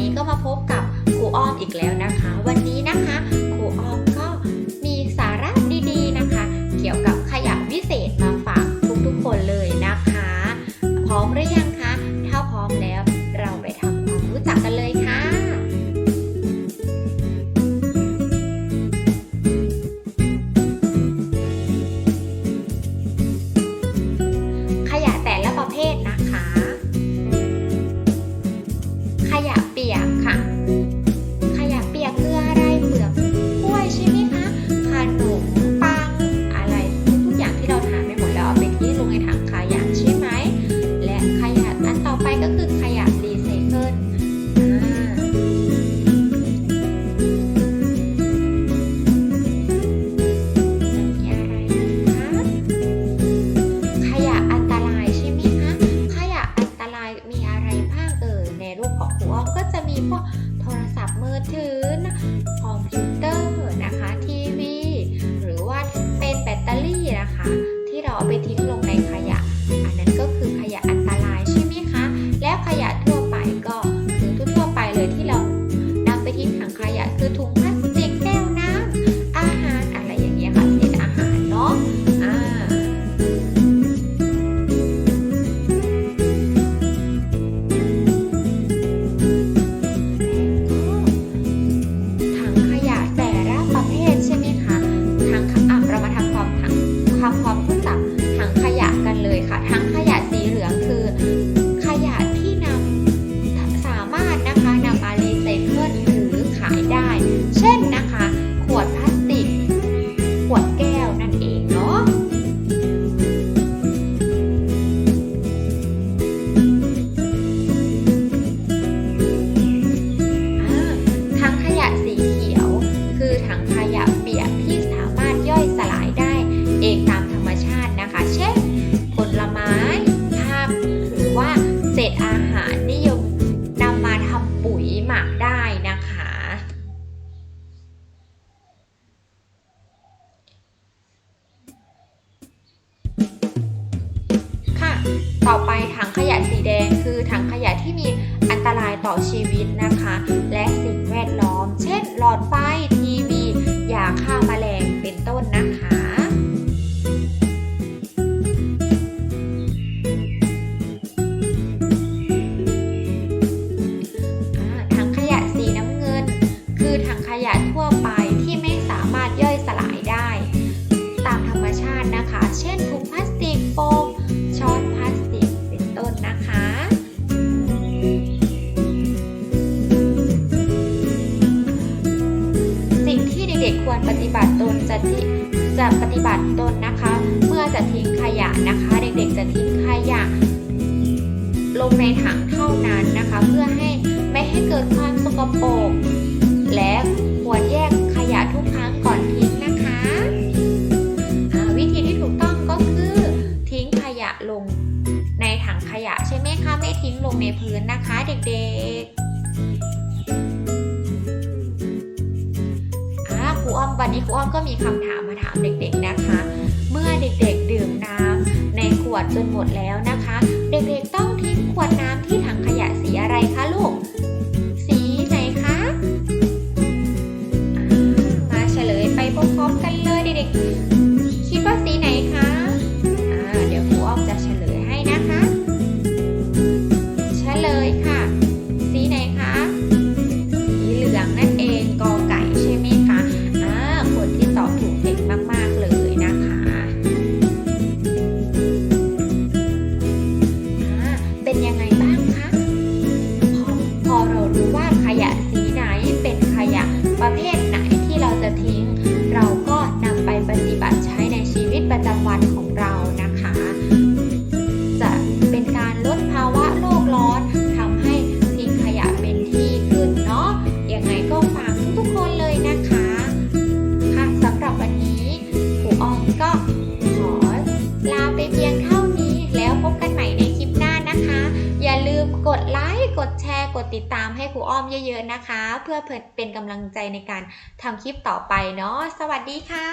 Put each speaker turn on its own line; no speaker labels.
นี้ก็มาพบกับครูอ้อมอีกแล้วนะคะ วัน มีอะไรบ้างเอ่ยในรูปของครูอ้อมก็จะมีพวกโทรศัพท์มือถือคอมพิวเตอร์ ได้นะคะ ค่ะ ต่อไปถังขยะสีแดงคือถังขยะที่มีอันตรายต่อชีวิตนะคะ และสิ่งแวดล้อม เช่นหลอดไฟ บัติตนจะจะปฏิบัติตนนะคะ เมื่อจะทิ้งขยะนะคะ เด็กๆจะทิ้งขยะ ลงในถังเท่านั้นนะคะ เพื่อให้ไม่ให้เกิดความสกปรกและควรแยกขยะทุกครั้งก่อนทิ้งนะคะวิธีที่ถูกต้องก็คือทิ้งขยะลงในถังขยะใช่ไหมคะไม่ทิ้งลงในพื้นนะคะ เด็กๆ วันนี้ครูอ้อมก็มีคำถามมาถามเด็กๆนะคะ เมื่อเด็กๆดื่มน้ำในขวดจนหมดแล้วนะคะ เด็กๆต้องทิ้งขวดน้ำที่ถังขยะสีอะไรคะลูก สีไหนคะมาเฉลยไปพร้อมๆกันเลยเด็กๆคิดว่าสีไหนคะเดี๋ยวครูอ้อมจะเฉลย นะคะ ค่ะสำหรับวันนี้ครูออมก็ขอลาไปเพียงเท่านี้ แล้วพบกันใหม่ในคลิปหน้านะคะ อย่าลืมกดไลค์กดแชร์ กดติดตามให้ครูอ้อมเยอะๆนะคะ เพื่อเป็นกำลังใจในการทำคลิปต่อไปเนาะสวัสดีค่ะ